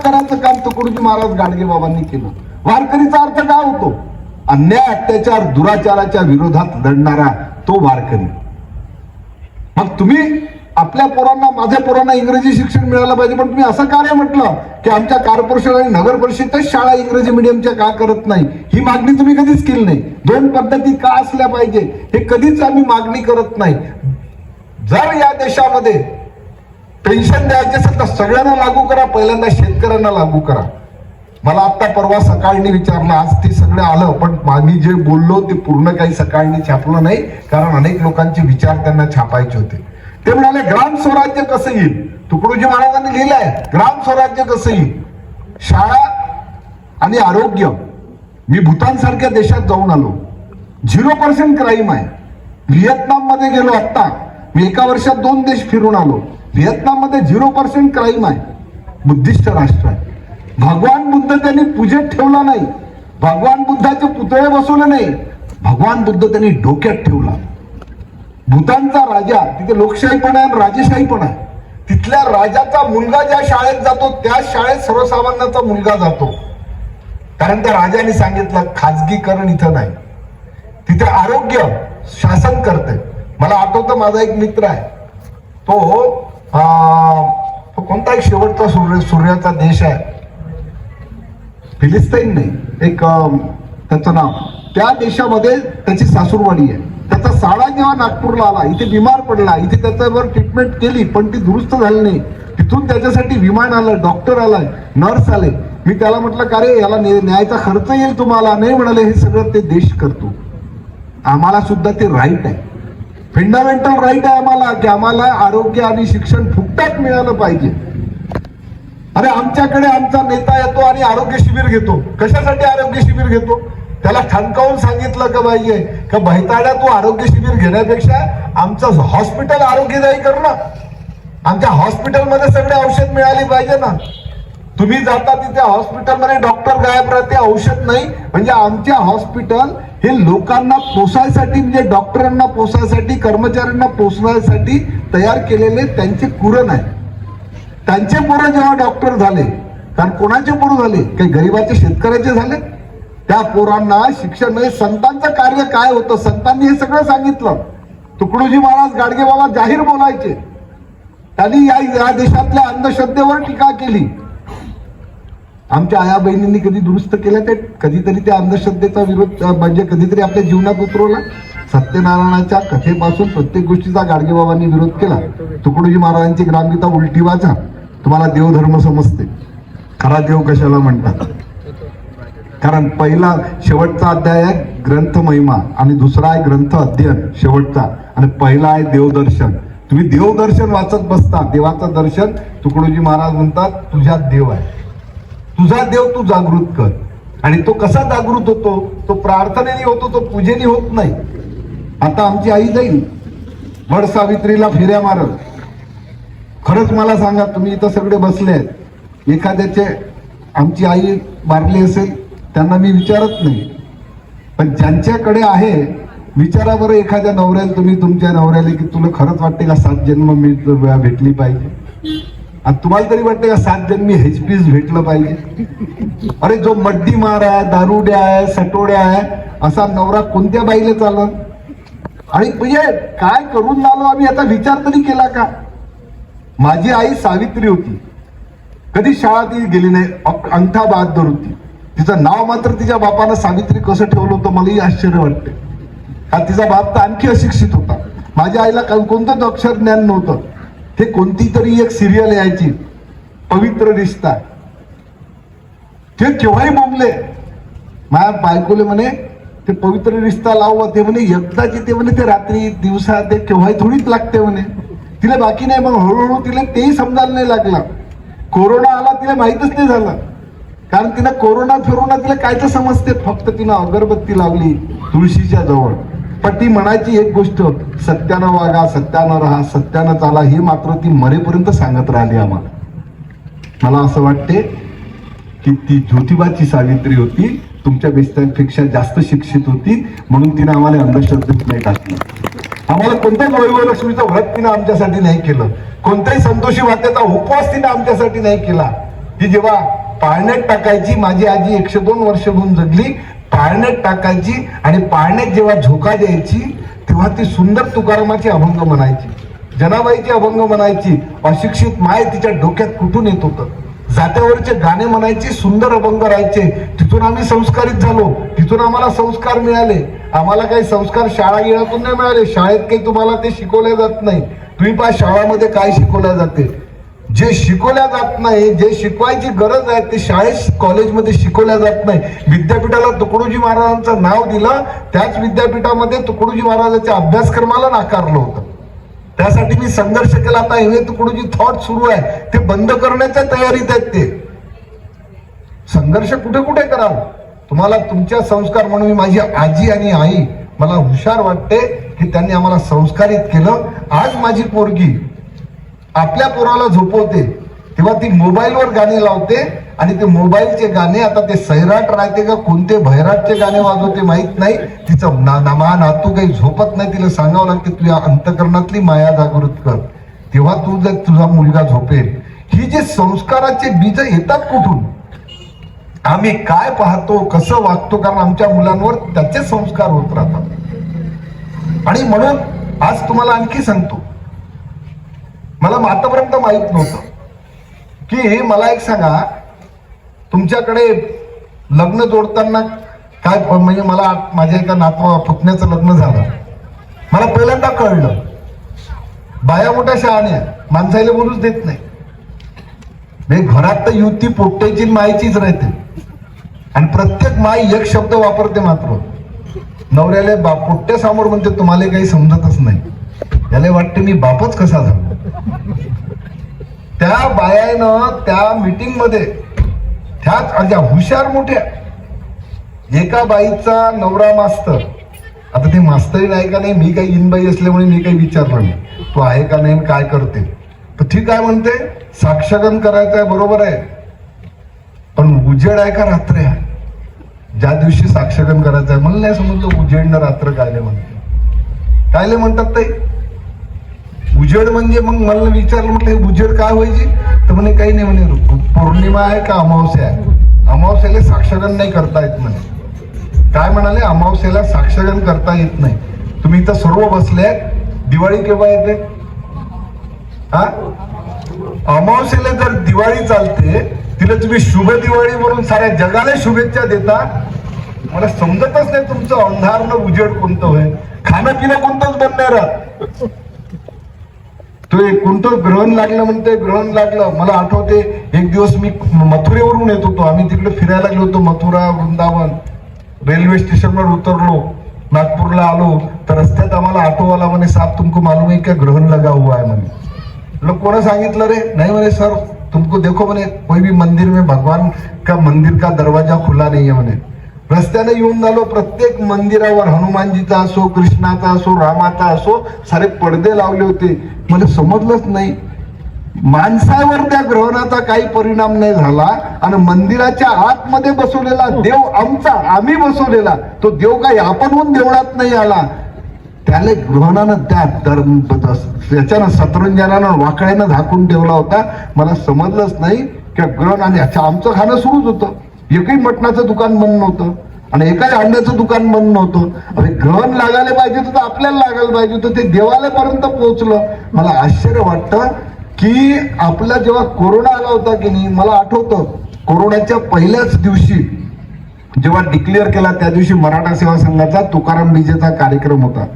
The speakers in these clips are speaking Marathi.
नाक करायचं काम तुकडोजी महाराज गाडगे बाबांनी केलं. वारकरीचा अर्थ काय होतो? अन्याय अत्याचार दुराचाराच्या विरोधात लढणारा तो वारकरी. मग तुम्ही आपल्या पोरांना माझ्या पोरांना इंग्रजी शिक्षण मिळालं पाहिजे पण तुम्ही असं कार्य म्हटलं की आमच्या कॉर्पोरेशन आणि नगर परिषदेच शाळा इंग्रजी मिडियमच्या का करत नाही? ही मागणी तुम्ही कधीच केली नाही. दोन पद्धती का असल्या पाहिजे हे कधीच आम्ही मागणी करत नाही. जर या देशामध्ये पेन्शन द्यायचे असेल तर सगळ्यांना लागू करा पहिल्यांदा शेतकऱ्यांना लागू करा. मला आता परवा सकाळनी विचारलं आज ते सगळं आलं पण मी जे बोललो ते पूर्ण काही सकाळनी छापलं नाही कारण अनेक लोकांचे विचार त्यांना छापायचे होते. ते म्हणाले ग्राम स्वराज्य कसं येईल? तुकडोजी महाराजांनी लिहिलंय ग्राम स्वराज्य कसं येईल? शाळा आणि आरोग्य. मी भूतानसारख्या देशात जाऊन आलो. झिरो पर्सेंट क्राईम आहे. व्हिएतनाममध्ये गेलो आत्ता. मी एका वर्षात दोन देश फिरून आलो. व्हिएतनाममध्ये झिरो पर्सेंट क्राईम आहे. बुद्धिस्ट राष्ट्र आहे. भगवान बुद्ध त्यांनी पूजेत ठेवला नाही. भगवान बुद्धाचे पुतळे बसवले नाही. भगवान बुद्ध त्यांनी डोक्यात ठेवला. भूतानचा राजा तिथे लोकशाही पण आहे आणि राजेशाही पण आहे. तिथल्या राजाचा मुलगा ज्या शाळेत जातो त्या शाळेत सर्वसामान्यांचा मुलगा जातो. कारण त्या राजाने सांगितलं खाजगीकरण इथं नाही. तिथे आरोग्य शासन करते मला आठवतं माझा एक मित्र आहे. तो तो कोणता एक शेवटचा सूर्य सूर्याचा देश आहे. फिलिस्तीन नाही एक त्याचं नाव. त्या देशामध्ये त्याची सासूरवाडी आहे. त्याचा साडा जेव्हा नागपूरला आला इथे बिमार पडला इथे त्याच्यावर ट्रीटमेंट केली पण ती दुरुस्त झाली नाही. तिथून त्याच्यासाठी विमान आलं डॉक्टर आलाय नर्स आले. मी त्याला म्हटलं का रे याला न्यायचा खर्च येईल तुम्हाला? नाही म्हणाले हे सगळं ते देश करतो. आम्हाला सुद्धा ते राईट आहे. फंडामेंटल राईट आहे आम्हाला की आम्हाला आरोग्य आणि शिक्षण फुकटात मिळालं पाहिजे. अरे आमच्याकडे आमचा नेता येतो आणि आरोग्य शिबिर घेतो. कशासाठी आरोग्य शिबिर घेतो? त्याला ठणकावून सांगितलं का पाहिजे का भैताड्या तू आरोग्य शिबिर घेण्यापेक्षा आमचं हॉस्पिटल आरोग्यदायी कर ना. आमच्या हॉस्पिटलमध्ये सगळे औषध मिळाली पाहिजे ना. तुम्ही जाता तिथे हॉस्पिटलमध्ये डॉक्टर गायब राहते औषध नाही. म्हणजे आमच्या हॉस्पिटल हे लोकांना पोसायसाठी म्हणजे डॉक्टरांना पोसायसाठी कर्मचाऱ्यांना पोसण्यासाठी तयार केलेले त्यांचे कुरण आहे त्यांचे पोरं जेव्हा डॉक्टर झाले कारण कोणाचे पोरं झाले? काही गरीबाचे शेतकऱ्याचे झाले. त्या पोरांना शिक्षण म्हणजे संतांचं कार्य काय होतं? संतांनी हे सगळं सांगितलं. तुकडोजी महाराज गाडगे बाबा जाहीर बोलायचे. त्यांनी या या देशातल्या अंधश्रद्धेवर टीका केली. आमच्या आया बहिणींनी कधी दुरुस्त केलं ते? कधीतरी त्या अंधश्रद्धेचा विरोध म्हणजे कधीतरी आपल्या जीवनात उतरवला. सत्यनारायणाच्या कथेपासून प्रत्येक गोष्टीचा गाडगेबाबांनी विरोध केला. तुकडोजी महाराजांची ग्रामगीता उलटी वाचा. तुम्हाला देवधर्म समजते. खरा देव कशाला म्हणतात? कारण पहिला शेवटचा अध्याय आहे ग्रंथ महिमा आणि दुसरा आहे ग्रंथ अध्ययन शेवटचा. आणि पहिला आहे देवदर्शन. तुम्ही देवदर्शन वाचत बसता. देवाचं दर्शन तुकडोजी महाराज म्हणतात तुझ्यात देव आहे. तुझा देव तू जागृत कर. आणि तो कसा जागृत होतो? तो प्रार्थनेने होतो तो पूजेने होत नाही. आता आमची आई जाईल. वड सावित्रीला फिऱ्या मारत खरंच मला सांगा तुम्ही इथं सगळे बसले आहेत. एखाद्याचे आमची आई मारली असेल त्यांना मी विचारत नाही. पण ज्यांच्याकडे आहे विचारा बरं एखाद्या नवऱ्याला तुम्ही तुमच्या नवऱ्याला की तुला खरंच वाटते का सात जन्म मी वेळा भेटली पाहिजे? आणि तुम्हाला तरी वाटते का सात जन्मी हेचपीस भेटलं पाहिजे? अरे जो मड्डी मार आहे दारुड्या आहे सटोड्या आहे असा नवरा कोणत्या बाईला चालत आणि म्हणजे काय करून लालो आम्ही आता विचार तरी केला का? माझी आई सावित्री होती. कधी शाळा ती गेली नाही अंगठा बहादर होती. तिचं नाव मात्र तिच्या बापानं सावित्री कसं ठेवलं होतं मलाही आश्चर्य वाटते. कारण तिचा बाप तर आणखी अशिक्षित होता. माझ्या आईला का- कोणतंच अक्षर ज्ञान नव्हतं. ते कोणती तरी एक सिरियल यायची. पवित्र रिश्ता. ते केव्हाही बोंबले माझ्या बायकोले म्हणे ते पवित्र रिश्ता लावं ते म्हणे एकदाची ते म्हणे ते रात्री दिवसा ते केव्हाही थोडीच लागते म्हणे. तिला बाकी नाही मग हळूहळू तिला तेही समजायला नाही लागला. कोरोना आला तिला माहीतच नाही झालं. कारण तिनं कोरोना फिरोना तिला काय तर समजते? फक्त तिनं अगरबत्ती लावली तुळशीच्या जवळ. पण ती म्हणायची एक गोष्ट सत्यानं वागा सत्यानं राहा सत्यानं चाला हे मात्र ती मरेपर्यंत सांगत राहिली आम्हाला. मला असं वाटते की ती ज्योतिबाची सावित्री होती तुमच्या पेक्षा जास्त शिक्षित होती म्हणून तिने आम्हाला अंधश्रद्धेत नाही टाकली. आम्हाला कोणत्याच वैभवलक्ष्मीचं व्रत तिनं आमच्यासाठी नाही केलं. कोणत्याही संतोषी वाट्याचा उपवास तिने आमच्यासाठी नाही केला. ती जेव्हा पाळण्यात टाकायची माझी आजी एकशे दोन वर्ष होऊन जगली पाळण्यात टाकायची आणि पाळण्यात जेव्हा झोका द्यायची तेव्हा ती सुंदर तुकारामाची अभंग म्हणायची. जनाबाईची अभंग म्हणायची. अशिक्षित माय तिच्या डोक्यात कुठून येत होतं? जात्यावरचे गाणे म्हणायचे सुंदर अभंग राहायचे. तिथून आम्ही संस्कारित झालो. तिथून आम्हाला संस्कार मिळाले. आम्हाला काही संस्कार शाळा गिळातून नाही मिळाले. शाळेत काही तुम्हाला ते शिकवले जात नाही. तुम्ही पहा शाळामध्ये काय शिकवल्या जाते? जे शिकवल्या जात नाही जे शिकवायची गरज आहे ते शाळेत कॉलेजमध्ये शिकवल्या जात नाही. विद्यापीठाला तुकडोजी महाराजांचं नाव दिलं त्याच विद्यापीठामध्ये तुकडोजी महाराजांच्या अभ्यासक्रमाला नाकारलं होतं. त्यासाठी मी संघर्ष केला. आता हे तुकडोजी थॉट सुरू आहे. ते बंद करण्याच्या तयारीत आहेत ते. संघर्ष कुठे कुठे करावं? तुम्हाला तुमच्या संस्कार म्हणून मी माझी आजी आणि आई मला हुशार वाटते की त्यांनी आम्हाला संस्कारित केलं. आज माझी पोरगी आपल्या पोराला झोपवते. तेव्हा ती मोबाईलवर गाणी लावते आणि ते मोबाईलचे गाणे आता ते सैराट राहते का कोणते भैराटचे गाणे वाजवते माहीत नाही. तिचं ना ना- नातू काही झोपत नाही तिला सांगावं लागते तुझ्या अंतकरणातली माया जागृत कर. तेव्हा तू जर तुझा मुलगा झोपेल. ही जे संस्काराचे बीज येतात कुठून? आम्ही काय पाहतो कसं वागतो कारण आमच्या मुलांवर त्याचे संस्कार होत राहतात. आणि म्हणून आज तुम्हाला आणखी सांगतो मला आतापर्यंत माहीत नव्हतं. की मला एक सांगा तुमच्याकडे लग्न जोडताना काय म्हणजे मला माझ्या एका नातवा पुतण्याचं लग्न झालं. मला पहिल्यांदा कळलं. बाया मोठ्या शहाण्या माणसाला बोलूच देत नाही. म्हणजे घरात तर युती पोट्ट्याची मायचीच राहते. आणि प्रत्येक माई एक शब्द वापरते मात्र. नवऱ्याला बा पोट्ट्या समोर म्हणते तुम्हाला काही समजतच नाही. याला वाटते मी बापच कसा झालो? त्या बायानं त्या मीटिंगमध्ये त्याच अशा हुशार मोठ्या एका बाईचा नवरा मास्तर. आता ते मास्तरी नाही का नाही? मी काही इनबाई असल्यामुळे मी काही विचारलं नाही. तो आहे का नाही आणि काय करते? तर ठीक आहे म्हणते? साक्षगण करायचं आहे बरोबर आहे. पण उजेड आहे का रात्र? आहे ज्या दिवशी साक्षगण करायचं आहे मला नाही समजलं उजेड ना रात्र कायले म्हणते. कायले म्हणतात ते उजेड म्हणजे मग मला विचारलं म्हटलं उजेड काय व्हायची? तर म्हणे काही नाही म्हणे पौर्णिमा आहे का अमावस्या आहे? अमावस्याला साक्षगण नाही करता येत म्हणे. काय म्हणाले? अमावस्याला साक्षगण करता येत नाही. तुम्ही इथं सर्व बसले दिवाळी केव्हा येते? हा? अमावस्याला जर दिवाळी चालते तिला तुम्ही शुभ दिवाळी म्हणून साऱ्या जगाला शुभेच्छा देता? मला समजतच नाही तुमचं अंधारनं उजेड कोणतं होय. खाणं पिणं कोणतंच बंद नाही राहत तो एक कोणतं ग्रहण लागलं म्हणते ग्रहण लागलं. मला आठवते एक दिवस मी मथुरेवरून येत होतो. आम्ही तिकडे फिरायला गेलो होतो मथुरा वृंदावन. रेल्वे स्टेशनवर उतरलो. नागपूरला आलो. तर रस्त्यात आम्हाला ऑटोवाला म्हणे साहेब तुमको मालूम आहे का ग्रहण लगा हुआ है? म्हणे. म्हटलं कोणा सांगितलं रे नाही म्हणे सर. तुमको देखो म्हणे कोई भी मंदिर में भगवान का मंदिर का दरवाजा खुला नाही आहे म्हणे. रस्त्याने येऊन झालो प्रत्येक मंदिरावर हनुमानजीचा असो कृष्णाचा असो रामाचा असो सारे पडदे लावले होते. मला समजलंच नाही. माणसावर त्या ग्रहणाचा काही परिणाम नाही झाला आणि मंदिराच्या आतमध्ये बसवलेला देव आमचा आम्ही बसवलेला. तो देव काही आपणहून देवळात नाही आला. त्याला ग्रहणानं त्या दर त्याच्यानं सतरंजनानं वाकड्यानं झाकून ठेवला होता. मला समजलंच नाही की ग्रहण आणि अच्छा आमचं खाणं सुरूच होतं. एकही मटणाचं दुकान बंद नव्हतं. आणि एकाच अंड्याचं दुकान बंद नव्हतं. अरे ग्रहण लागायला पाहिजे होतं तर आपल्याला लागायला पाहिजे होतं. ते देवालयापर्यंत पोहोचलं. मला आश्चर्य वाटतं की आपला जेव्हा कोरोना आला होता की नाही मला आठवतं कोरोनाच्या पहिल्याच दिवशी जेव्हा डिक्लेअर केला त्या दिवशी मराठा सेवा संघाचा तुकाराम बीजेचा कार्यक्रम होता.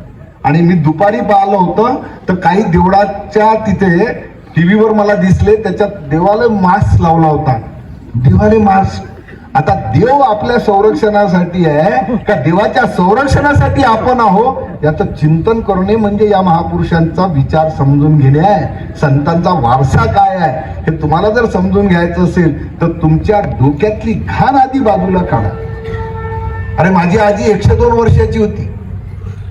आणि मी दुपारी पाहिलं होतं तर काही देवळाच्या तिथे टी व्हीवर मला दिसले त्याच्यात देवाला मास्क लावला होता. देवाले मास्क. आता देव आपल्या संरक्षणासाठी आहे का देवाच्या संरक्षणासाठी आपण आहो याचं चिंतन करणे म्हणजे या महापुरुषांचा विचार समजून घेणे आहे. संतांचा वारसा काय आहे हे तुम्हाला जर समजून घ्यायचं असेल तर तुमच्या डोक्यातली घाण आधी बाजूला काढा. अरे माझी आजी एकशे दोन वर्षाची होती.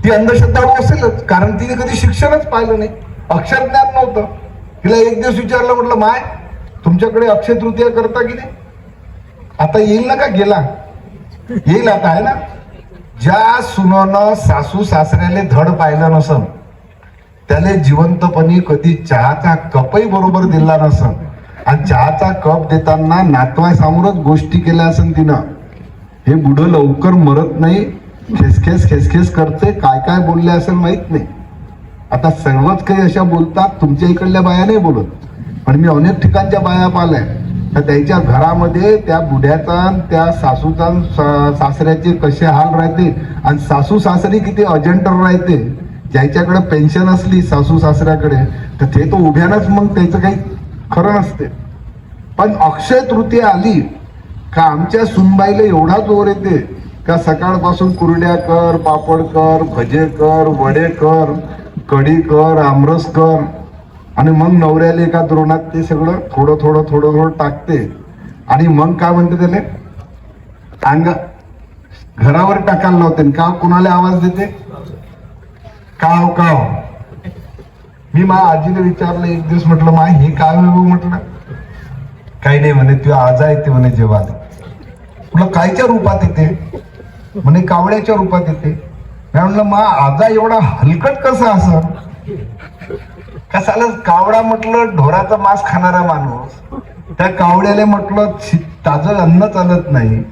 ती अंधश्रद्धाळू असेलच कारण तिने कधी शिक्षणच पाहिलं नाही. अक्षर ज्ञान नव्हतं. तिला एक दिवस विचारलं म्हटलं माय तुमच्याकडे अक्षय तृतीया करता की नाही? आता येईल ना का? गेला. येईल आता आहे ना? ज्या सुनानं सासू सासऱ्याले धड पाहिलं नसन त्याने जिवंतपणी कधी चहाचा कपही बरोबर दिला नसन आणि चहाचा कप देताना नातवासमोरच गोष्टी केल्या असेल तिनं. हे बुढं लवकर मरत नाही खेसखेस खेसखेस करते काय काय बोलले असेल माहीत नाही. आता सर्वच काही अशा बोलतात तुमच्या इकडल्या बाया नाही बोलत. पण मी अनेक ठिकाणच्या बाया पाहिल्या. तर त्याच्या घरामध्ये त्या बुढ्याचा त्या सासूचा सा- सासऱ्याचे कसे हाल राहते आणि सासू सासरी किती अजंटर राहते ज्याच्याकडे पेन्शन असली सासू सासऱ्याकडे तर ते तो उभ्यानंच मग त्याचं काही खरं नसते. पण अक्षय तृतीया आली का आमच्या सुनबाईला एवढा जोर येते का सकाळपासून कुरड्या कर पापड कर भजे कर वडे कर कढी कर आमरस कर आणि मग नवऱ्याला एका द्रोणात ते सगळं थोडं थोडं थोडं थोडं टाकते. आणि मग काय म्हणते त्याला? अंग घरावर टाकायला लावते का कुणाला आवाज देते? काव काव. मी मा आजीला विचारलं एक दिवस म्हटलं मा हे काय वेगळं म्हटलं? काही नाही म्हणे तू आज येते म्हणे जेव्हा तुला कायच्या रूपात येते? म्हणे कावळ्याच्या रूपात येते. मी म्हणलं मा आजा एवढा हलकट कसा असं? कसाला कावडा म्हटलं ढोराचा मांस खाणारा माणूस? त्या कावड्याला म्हटलं शि- ताजं अन्न चालत नाही.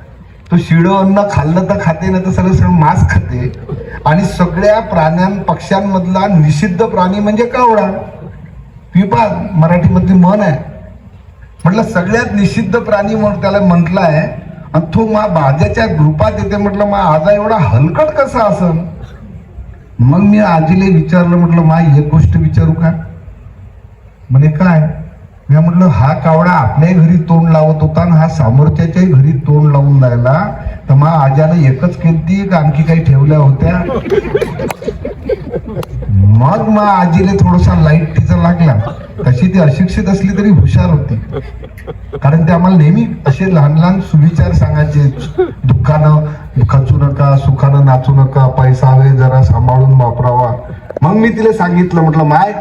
तो शिडो अन्न खाल्लं तर खाते ना तर सगळं सगळं मांस खाते. आणि सगळ्या प्राण्यां पक्ष्यांमधला निषिद्ध प्राणी म्हणजे कावडा. पिपाद मराठीमधली मन आहे. म्हटलं सगळ्यात निषिद्ध प्राणी म्हणून त्याला म्हटलं आहे. आणि तो मा बाजाच्या ग्रुपात येते म्हटलं मा आजा एवढा हलकट कसा असन? मग मी आजीला विचारलं म्हटलं मा एक गोष्ट विचारू का? म्हणे काय? मी म्हटलं हा कावडा आपल्याही घरी तोंड लावत होता आणि हा समोरच्याच्याही घरी तोंड लावून राहिला. तर मग आजानं एकच किमती का आणखी काही ठेवल्या होत्या. मग मग आजीला थोडासा लाइट तिचा लागला. तशी ती अशिक्षित असली तरी हुशार होती. कारण ते आम्हाला नेहमी असे लहान लहान सुविचार सांगायचे. दुःखानं खचू नका सुखानं नाचू नका पैसा हवे जरा सांभाळून वापरावा. मग मी तिला सांगितलं म्हटलं माय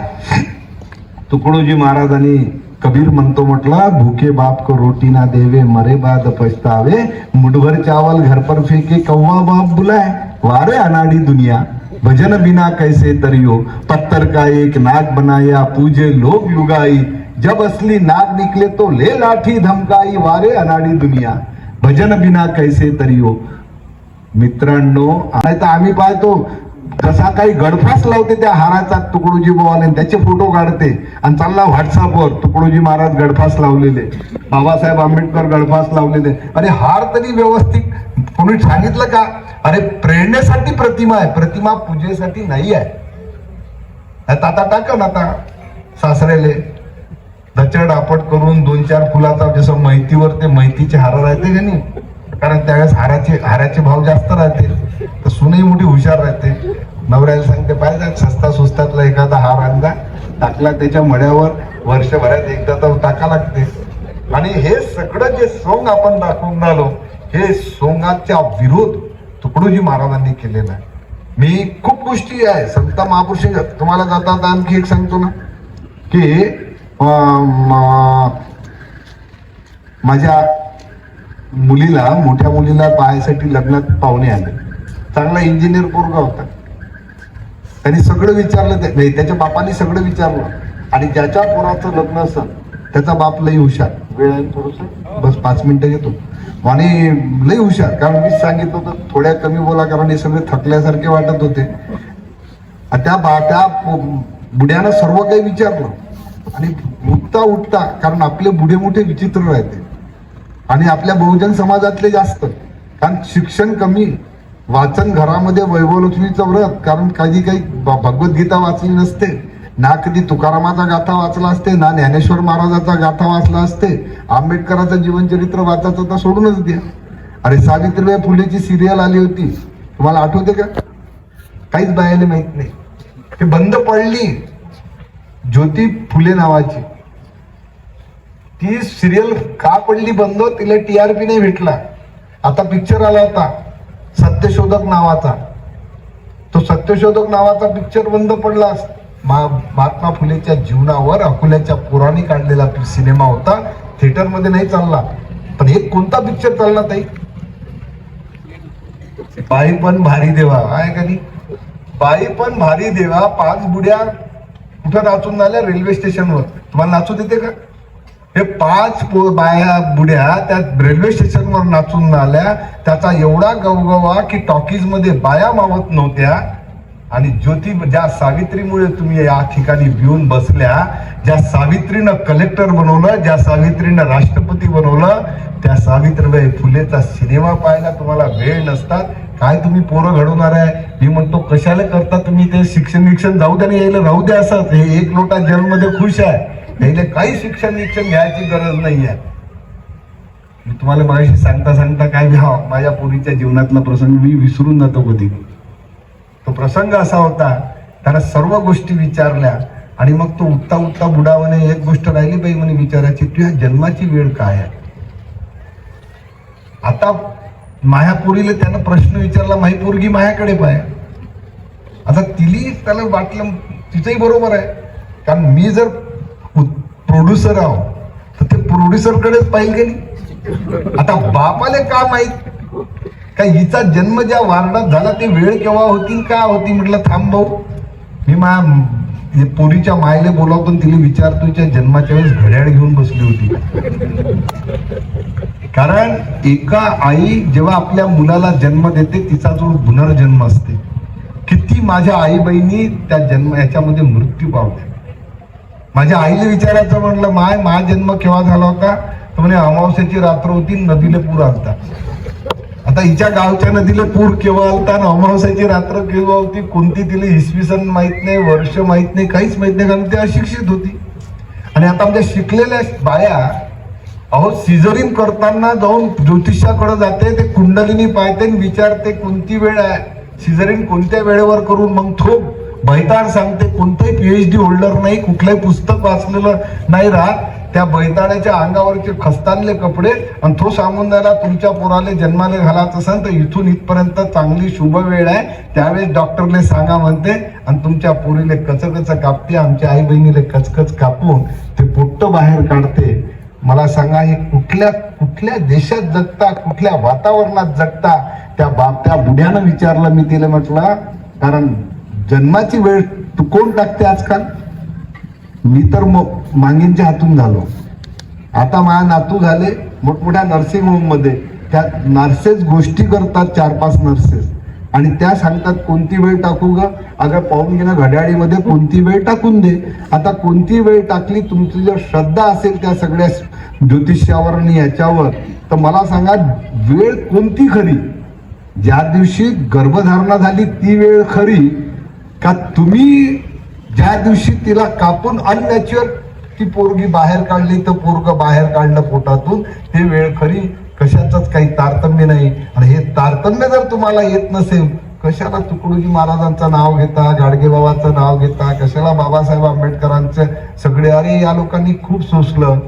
तुकडोजी महाराजांनी कबीर म्हणतो म्हटला भूखे बाप को रोटी ना देवे मरे बाद पछतावे मुठभर चावल घर पर फेके कौवा बाप बुलाय वारे अनाड़ी दुनिया भजन बिना कैसे तरियो पत्थर का एक नाग बनाया पूजे लोग लुगाई जब असली नाग निकले तो ले लाठी धमकाई वारे अनाड़ी दुनिया भजन बिना कैसे तरियो मित्रांनो आता आम्ही पाहतो कसा काही गडफास लावते त्या हाराचा तुकडोजी आणि त्याचे फोटो काढते. आणि चालला व्हॉट्सअपवर तुकडोजी महाराज गडफास लावलेले. बाबासाहेब आंबेडकर गडफास लावलेले. अरे हार तरी व्यवस्थित कोणी सांगितलं का? अरे प्रेरणेसाठी प्रतिमा आहे. प्रतिमा पूजेसाठी नाही आहे. आता आता टाका ना आता सासरेले धचड आपट करून दोन चार फुलाचा जसं माहितीवर ते माहितीचे हार राहते का नाही? कारण त्यावेळेस हाराचे हाराचे भाव जास्त राहते तर सुनही मोठी हुशार राहते. नवऱ्याला सांगते पाहिजे सस्ता सुस्तातला एखादा हार आणला टाकला त्याच्या मड्यावर. वर्षभरात एकदा तर टाका लागते. आणि हे सगळं जे सोंग आपण दाखवून राहिलो हे सोंगाच्या विरोध तुकडोजी महाराजांनी केलेला आहे. मी खूप गोष्टी आहे. संत महापुरुष तुम्हाला जाता आणखी एक सांगतो ना की माझ्या मुलीला मोठ्या मुलीला पाहायसाठी लग्नात पाहुणे आले. चांगला इंजिनियर पोरगा होता. त्यांनी सगळं विचारलं ते- नाही त्याच्या बापाने सगळं विचारलं. आणि ज्याच्या पोराचं लग्न असं त्याचा बाप लई हुशार. वेळ आहे थोडस? बस पाच मिनिटं घेतो. आणि लई हुशार कारण मी सांगितलं होतं थोड्या कमी बोला कारण हे सगळे थकल्यासारखे वाटत होते. त्या बा त्या बुड्यानं सर्व काही विचारलं. आणि उठता उठता कारण आपले बुढे मोठे विचित्र राहते. आणि आपल्या बहुजन समाजातले जास्त. कारण शिक्षण कमी वाचन घरामध्ये वैभवलक्ष्मीचं व्रत कारण कधी काही भगवद्गीता वाचली नसते ना कधी तुकारामाचा गाथा वाचला असते ना ज्ञानेश्वर महाराजाचा गाथा वाचला असते आंबेडकराचं जीवनचरित्र वाचायचं तर सोडूनच द्या. अरे सावित्रीबाई फुलेची सिरियल आली होती. तुम्हाला आठवते का? काहीच बायाला माहीत नाही. ते बंद पडली. ज्योती फुले नावाची. ती सिरियल का पडली बंद? तिला टी आर नाही भेटला. आता पिक्चर आला होता. सत्यशोधक नावाचा. तो सत्यशोधक नावाचा पिक्चर बंद पडला मा- महात्मा फुलेच्या जीवनावर अकोल्याच्या पुराणी काढलेला सिनेमा होता. थिएटरमध्ये नाही चालला. पण हे कोणता पिक्चर चालला ताई? बाई पण भारी देवा. आहे का नाही? बाई पण भारी देवा. पाच बुड्या कुठं नाचून झाल्या रेल्वे स्टेशनवर तुम्हाला नाचू देते का? हे पाच बाया बुड्या त्या रेल्वे स्टेशनवर नाचून आल्या. त्याचा एवढा गवगवा की टॉकीजमध्ये बाया मावत नव्हत्या. आणि ज्योती ज्या सावित्रीमुळे तुम्ही या ठिकाणी भिवून बसल्या ज्या सावित्रीनं कलेक्टर बनवलं ज्या सावित्रीनं राष्ट्रपती बनवलं त्या सावित्रीबाई फुलेचा सिनेमा पाहायला तुम्हाला वेळ नसतात. काय तुम्ही पोरं घडवणार आहे? मी म्हणतो कशाला करता तुम्ही ते? शिक्षण विक्षण जाऊ द्या आणि यायला राहू द्या असं. हे एक लोटा जन्ममध्ये खुश आहे. त्याने काही शिक्षण विक्षण घ्यायची गरज नाही आहे मी तुम्हाला माझ्याशी सांगता सांगता काय घ्या माझ्या पोरीच्या जीवनातला प्रसंग मी विसरून जातो कधी. तो प्रसंग असा होता त्याला सर्व गोष्टी विचारल्या आणि मग तो उठता उठता बुडावाने एक गोष्ट राहिली बाई म्हणे विचारायची तुझ्या जन्माची वेळ काय आहे? आता माया पोरीला त्यानं प्रश्न विचारला माही पोरगी मायाकडे पाय. आता तिली त्याला वाटलं तिचंही बरोबर आहे. कारण मी जर प्रोड्युसर आहो. तर ते प्रोड्युसरकडेच पाहिजे गेली. आता बापाले का माहीत? का हिचा जन्म ज्या वार्डात झाला ते वेळ केव्हा होती का होती म्हटलं थांब भाऊ. मी मा पोरीच्या मायले बोलावतो आणि तिला विचारतो जन्माच्या वेळेस घड्याळ घेऊन बसली होती. कारण एका आई जेव्हा आपल्या मुलाला जन्म देते तिचा जो पुनर्जन्म असते. किती माझ्या आई बहिणी त्या जन्म याच्यामध्ये मृत्यू पावल्या. माझ्या आईला विचारायचं म्हटलं माय मा जन्म केव्हा झाला होता? तर म्हणे अमावस्याची रात्र होती नदीला पूर आलता. आता हिच्या गावच्या नदीला पूर केव्हा आलता आणि अमावस्याची रात्र केव्हा होती कोणती तिला इसवी सन माहीत नाही वर्ष माहीत नाही काहीच माहीत नाही कारण ती अशिक्षित होती. आणि आता आमच्या शिकलेल्या बाया अहो सिझरिंग करताना जाऊन ज्योतिषाकडे जाते ते कुंडलिनी पाहते आणि विचारते कोणती वेळ आहे? सिझरिंग कोणत्या वेळेवर करून मग थोप बैतार सांगते कोणतंही पीएचडी होल्डर नाही कुठलंही पुस्तक वाचलेलं नाही राहत. त्या बैताड्याच्या अंगावरचे खस्तानले कपडे आणि तो सांगून द्यायला तुमच्या पोराले जन्माले घालायचं असेल तर इथून इथपर्यंत चांगली शुभ वेळ आहे. त्यावेळेस डॉक्टरले सांगा म्हणते आणि तुमच्या पोरीले कचकच कापते आमच्या आई बहिणीले कचकच कापून ते पोट्ट बाहेर काढते. मला सांगा हे कुठल्या कुठल्या देशात जगता कुठल्या वातावरणात जगता? त्या बाप त्या बुढ्यानं विचारलं मी तिला म्हटलं कारण जन्माची वेळ तू कोण टाकते आजकाल? मी तर म- मांगींच्या हातून झालो. आता माझ्या नातू झाले मोठमोठ्या नर्सिंग होममध्ये त्या नर्सेस गोष्टी करतात चार पाच नर्सेस आणि त्या सांगतात कोणती वेळ टाकू ग? अगं पाहून घेणं घड्याळीमध्ये कोणती वेळ टाकून दे. आता कोणती वेळ टाकली तुमची जर श्रद्धा असेल त्या सगळ्या ज्योतिष्यावर आणि याच्यावर तर मला सांगा वेळ कोणती खरी? ज्या दिवशी गर्भधारणा झाली ती वेळ खरी. का तुम्ही ज्या दिवशी तिला कापून अननॅच्युअल ती पोरगी बाहेर काढली तर पोरग बाहेर काढलं पोटातून ते वेळ खरी कशाचंच काही तारतम्य नाही. आणि हे तारतम्य जर तुम्हाला येत नसेल कशाला तुकडोजी महाराजांचं नाव घेता गाडगेबाबाचं नाव घेता कशाला बाबासाहेब आंबेडकरांचं सगळे? अरे या लोकांनी खूप सोसलं.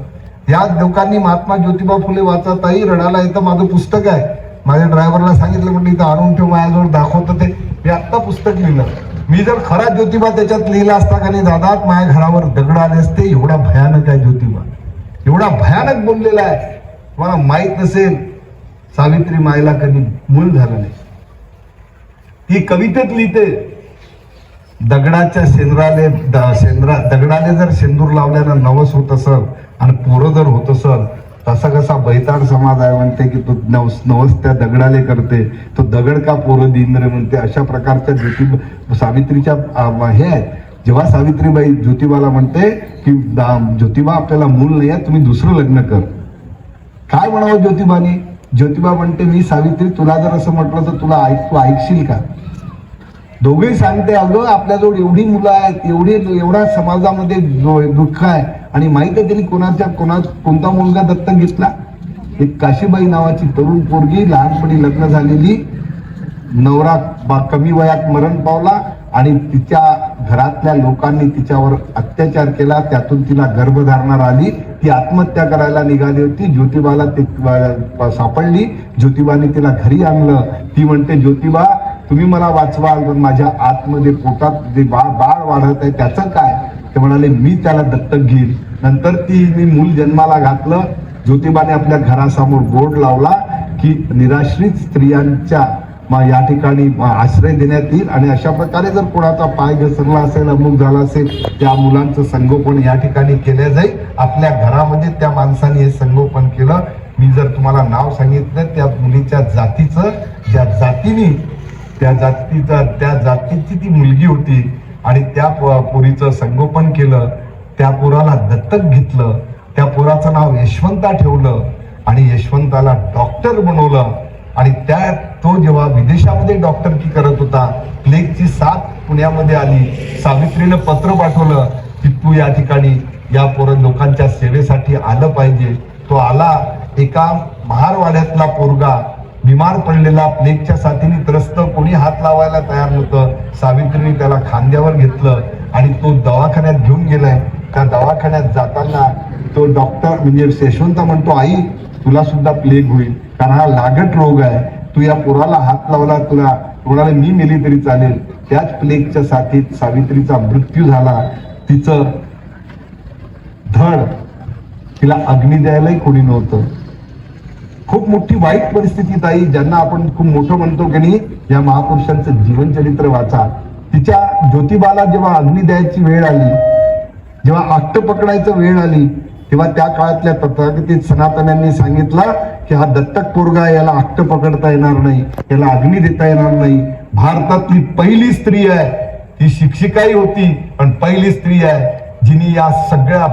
या लोकांनी महात्मा ज्योतिबा फुले वाचताही रडायला येतं माझं पुस्तक आहे. माझ्या ड्रायव्हरला सांगितलं म्हणजे इथं आणून ठेव माझ्याजवळ दाखवतं ते. मी आत्ता पुस्तक लिहिलं. मी जर खरा ज्योतिबा त्याच्यात लिहिला असता का नाही दादा माझ्या घरावर दगड आले असते एवढा भयानक आहे ज्योतिबा. एवढा भयानक बोललेला आहे. तुम्हाला माहीत नसेल सावित्री मायला कधी मूल झालं नाही. ती कवितेत लिहिते दगडाच्या सेंद्राले द- सेंद्रा दगडाले जर सेंदूर लावल्यानं नवस होत असल आणि पोरं जर होत असल तसा कसा बैताड समाज आहे म्हणते की तो नवस नवस त्या दगडाले करते तो दगड का पोरं दिन रे म्हणते अशा प्रकारच्या ज्योती सावित्रीच्या हे आहे. जेव्हा सावित्रीबाई ज्योतिबाला म्हणते की दा- ज्योतिबा आपल्याला मूल नाही आहे तुम्ही दुसरं लग्न कर. काय म्हणावं ज्योतिबाने? ज्योतिबा म्हणते मी सावित्री तुला जर असं म्हटलं तर तुला ऐक तू ऐकशील का? दोघेही सांगते अगं आपल्याजवळ एवढी मुलं आहेत एवढी एवढा समाजामध्ये जो- दुःख आहे आणि माहीत आहे त्यांनी कोणाच्या कोणा कोणता मुलगा दत्तक घेतला? एक काशीबाई नावाची तरुण पोरगी लहानपणी लग्न झालेली नवरा बा कमी वयात मरण पावला आणि तिच्या घरातल्या लोकांनी तिच्यावर अत्याचार केला. त्यातून तिला गर्भधारणा आली ती आत्महत्या करायला निघाली होती. ज्योतिबाला ती सापडली. ज्योतिबाने तिला घरी आणलं. ती म्हणते ज्योतिबा तुम्ही मला वाचवाल पण माझ्या आतमध्ये पोटात जे बाळ बाळ वाढत आहे त्याचं काय? ते म्हणाले मी त्याला दत्तक घेईल नंतर ती मी मूल जन्माला घातलं. ज्योतिबाने आपल्या घरासमोर बोर्ड लावला की निराश्रित स्त्रियांच्या मग या ठिकाणी आश्रय देण्यात येईल आणि अशा प्रकारे जर कोणाचा पाय घसरला असेल अमुक झाला असेल त्या मुलांचं संगोपन या ठिकाणी केलं जाईल. आपल्या घरामध्ये त्या माणसाने हे संगोपन केलं. मी जर तुम्हाला नाव सांगितलं त्या मुलीच्या जातीचं ज्या जातीने त्या जातीचा त्या जातीची ती मुलगी होती आणि त्या पोरीचं संगोपन केलं त्या पोराला दत्तक घेतलं त्या पोराचं नाव यशवंता ठेवलं आणि यशवंताला डॉक्टर बनवलं. आणि त्या तो जेव्हा विदेशामध्ये डॉक्टरकी करत होता प्लेगची साथ पुण्यामध्ये आली सावित्रीनं पत्र पाठवलं की तू या ठिकाणी या पोर लोकांच्या सेवेसाठी आलं पाहिजे. तो आला एका महारवाड्यातला पोरगा बिमार पडलेला प्लेगच्या साथीने त्रस्त कोणी हात लावायला तयार नव्हतं. सावित्रीने त्याला खांद्यावर घेतलं आणि तो दवाखान्यात घेऊन गेलाय. त्या दवाखान्यात जाताना तो डॉक्टर म्हणजे शेशवंत म्हणतो आई तुला सुद्धा प्लेग होईल. कारण हा लागट रोग आहे. तू या पोराला हात लावला तुला कोणाला मी मेली तरी चालेल. त्याच प्लेगच्या साथीत सावित्रीचा मृत्यू झाला. तिचं धड तिला अग्नी द्यायलाही कोणी नव्हतं. खूप मोठी वाईट परिस्थिती ताई ज्यांना आपण खूप मोठं म्हणतो की नाही या महापुरुषांचं जीवनचरित्र वाचा. तिच्या ज्योतिबाला जेव्हा अग्नी द्यायची वेळ आली जेव्हा आट्ट पकडायचं वेळ आली तेव्हा त्या काळातल्या तथाकथित सनातन्यांनी सांगितलं की हा दत्तक पोरगा याला आट्ट पकडता येणार नाही याला अग्नी देता येणार नाही. भारतातली पहिली स्त्री आहे ती शिक्षिकाही होती पण पहिली स्त्री आहे जिने या सगळ्या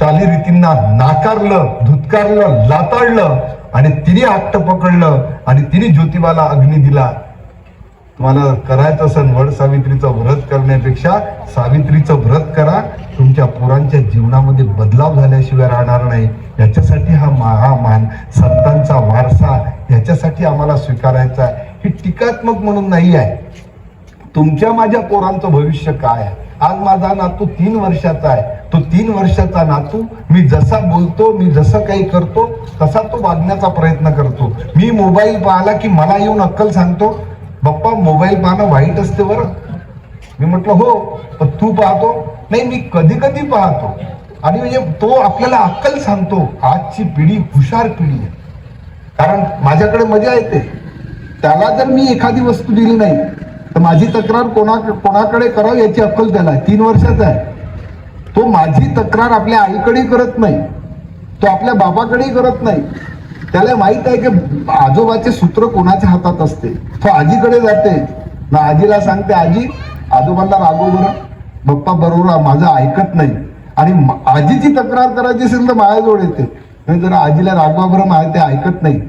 चालीरीतींना नाकारलं धुतकारलं लाताळलं आणि तिने हट्ट पकडलं आणि तिने ज्योतिबाला अग्नी दिला. तुम्हाला करायचं असेल वड सावित्रीचं व्रत करण्यापेक्षा सावित्रीचं व्रत करा. तुमच्या पोरांच्या जीवनामध्ये बदलाव झाल्याशिवाय राहणार नाही. याच्यासाठी हा महामान संतांचा वारसा याच्यासाठी आम्हाला स्वीकारायचा आहे. ही टीकात्मक म्हणून नाही आहे. तुमच्या माझ्या पोरांचं भविष्य काय आहे? आज माझा नातू तीन वर्षाचा आहे. तो तीन वर्षाचा नातू मी जसा बोलतो मी जसं काही करतो तसा तो वागण्याचा प्रयत्न करतो. मी मोबाईल पाहिला की मला येऊन अक्कल सांगतो बाप्पा मोबाईल पाहणं वाईट असते बरं. मी म्हटलं हो पण तू पाहतो. नाही मी कधी कधी पाहतो. आणि म्हणजे तो आपल्याला अक्कल सांगतो आजची पिढी हुशार पिढी आहे. कारण माझ्याकडे मजा येते. त्याला जर मी एखादी वस्तू दिली नाही तर माझी तक्रार कोणा कोणाकडे करावी याची अक्कल त्याला आहे. तीन वर्षाचा आहे. तो माझी तक्रार आपल्या आईकडे करत नाही. तो आपल्या बाबाकडेही करत नाही. त्याला माहीत आहे की आजोबाचे सूत्र कोणाच्या हातात असते? तो आजीकडे जाते. ना आजीला सांगते आजी आजोबांना रागो बरं बाप्पा बरोबर माझं ऐकत नाही. आणि आजीची तक्रार करायची असेल तर माझ्याजवळ येते. नाही जरा आजीला रागवा बरं माझ्या ते ऐकत नाही.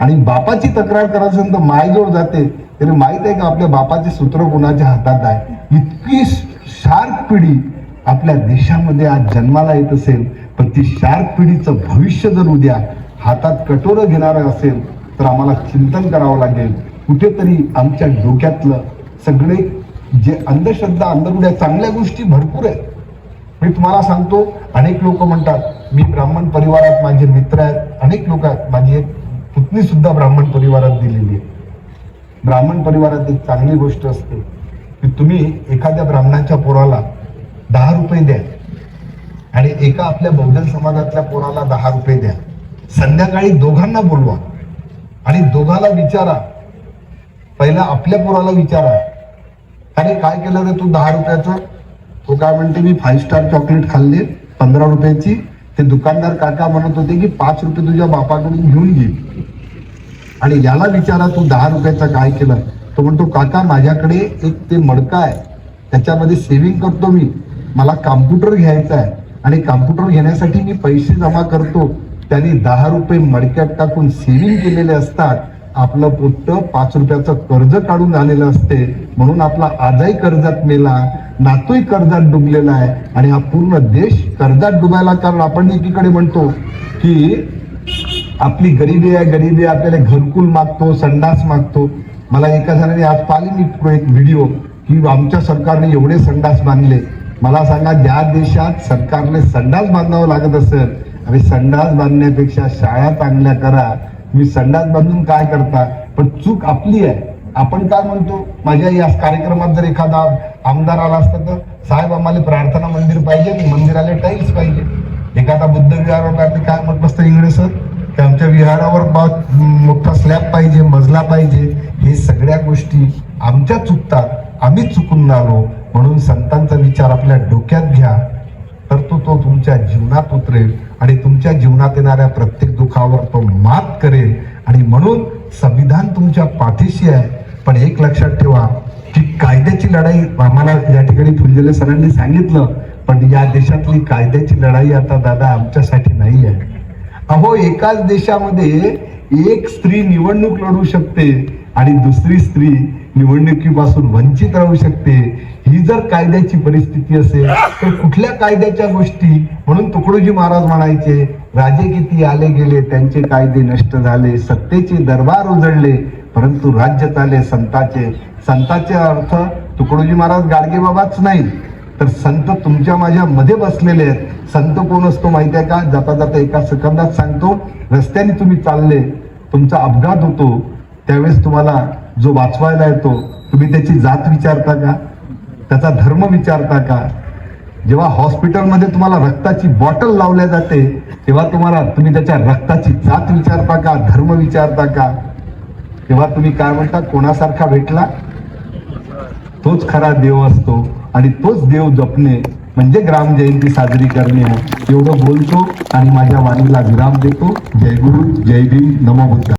आणि बापाची तक्रार करायची असेल तर माझ्याजवळ जाते. तरी माहीत आहे का आपल्या बापाचे सूत्र कोणाच्या हातात आहे? इतकी शार्प पिढी आपल्या देशामध्ये आज जन्माला येत असेल पण ती शार्प पिढीचं भविष्य जर उद्या हातात कटोरं घेणारं असेल तर आम्हाला चिंतन करावं लागेल. कुठेतरी आमच्या डोक्यातलं सगळे जे अंधश्रद्धा अंधरुड्या चांगल्या गोष्टी भरपूर आहेत. मी तुम्हाला सांगतो अनेक लोक म्हणतात मी ब्राह्मण परिवारात माझे मित्र आहेत. अनेक लोक आहेत माझी एक पुतणी सुद्धा ब्राह्मण परिवारात दिलेली आहे. ब्राह्मण परिवारात एक चांगली गोष्ट असते की तुम्ही एखाद्या ब्राह्मणाच्या पोराला दहा रुपये द्या. आणि एका आपल्या बहुजन समाजातल्या पोराला दहा रुपये द्या. संध्याकाळी दोघांना बोलवा. आणि दोघाला विचारा. पहिला आपल्या पोराला विचारा. अरे काय केलं रे तू दहा रुपयाचं? तो काय म्हणते मी फाईव्ह स्टार चॉकलेट खाल्ले पंधरा रुपयाची. ते दुकानदार काका म्हणत होते की पाच रुपये तुझ्या बापाकडून घेऊन घे. आणि याला विचारा तू दहा रुपयाचा काय केलं? तो म्हणतो काका माझ्याकडे एक ते मडका आहे. त्याच्यामध्ये सेव्हिंग करतो मी. मला कॉम्प्युटर घ्यायचा आहे. आणि कॉम्प्युटर घेण्यासाठी मी पैसे जमा करतो. त्यांनी दहा रुपये मडक्यात टाकून सेव्हिंग केलेले असतात. आपलं पोट्ट पाच रुपयाचं कर्ज काढून आलेलं असते. म्हणून आपला आजही कर्जात मेला नातूही कर्जात डुबलेला आहे. आणि हा पूर्ण देश कर्जात डुबायला कारण आपण एकीकडे म्हणतो की आपली गरिबी आहे गरिबी आहे, आपल्याला घरकुल मागतो संडास मागतो. मला एका जणाने आज पाहिली मी एक व्हिडिओ की आमच्या सरकारने एवढे संडास बांधले. मला सांगा ज्या देशात सरकारने संडास बांधावं लागत असेल आणि संडास बांधण्यापेक्षा शाळा चांगल्या करा मी संडास बांधून काय करता? पण चूक आपली आहे. आपण काय म्हणतो? माझ्या या कार्यक्रमात जर एखादा आमदार आला असता तर साहेब आम्हाला प्रार्थना मंदिर पाहिजे मंदिराला टाईल्स पाहिजे. एखादा बुद्ध विहारावर काय म्हणत बसतं इंगळे सर की आमच्या विहारावर मोठा स्लॅब पाहिजे मजला पाहिजे. हे सगळ्या गोष्टी आमच्या चुकतात. आम्हीच चुकून आलो म्हणून संतांचा विचार आपल्या डोक्यात घ्या तर तो तो तुमच्या जीवनात उतरेल आणि तुमच्या जीवनात येणाऱ्या प्रत्येक दुखावर तो मात करेल. आणि म्हणून संविधान तुमच्या पाठीशी आहे. पण एक लक्षात ठेवा की कायद्याची लढाई आम्हाला या ठिकाणी फुलजले सरांनी सांगितलं पण या देशातली कायद्याची लढाई आता दादा आमच्यासाठी नाही आहे अहो एकाच देशामध्ये एक स्त्री निवडणूक लढू शकते आणि दुसरी स्त्री निवडणुकीपासून वंचित राहू शकते. ही जर कायद्याची परिस्थिती असेल तर कुठल्या कायद्याच्या गोष्टी म्हणून तुकडोजी महाराज म्हणायचे राजे किती आले गेले त्यांचे कायदे नष्ट झाले सत्तेचे दरबार उजळले परंतु राज्य चाले संताचे. संताचे अर्थ तुकडोजी महाराज गाडगे बाबाच नाही. तर संत तुमच्या माझ्या मध्ये बसलेले आहेत. संत कोण असतो माहिती आहे का? जाता जाता एका सेकंदात सांगतो रस्त्याने तुम्ही चालले तुमचा अपघात होतो त्यावेळेस तुम्हाला जो वाचवायला येतो तुम्ही त्याची जात विचारता का? त्याचा धर्म विचारता का? जेव्हा हॉस्पिटलमध्ये तुम्हाला रक्ताची बॉटल लावल्या जाते तेव्हा तुम्हाला तुम्ही त्याच्या रक्ताची जात विचारता का? धर्म विचारता का? तेव्हा तुम्ही काय म्हणता? कोणासारखा भेटला? तोच खरा देव असतो आणि तोच देव जपणे म्हणजे ग्राम जयंती साजरी करणे. एवढं बोलतो आणि माझ्या वाणीला विराम देतो. जय गुरु जय भीम नमो बुद्ध.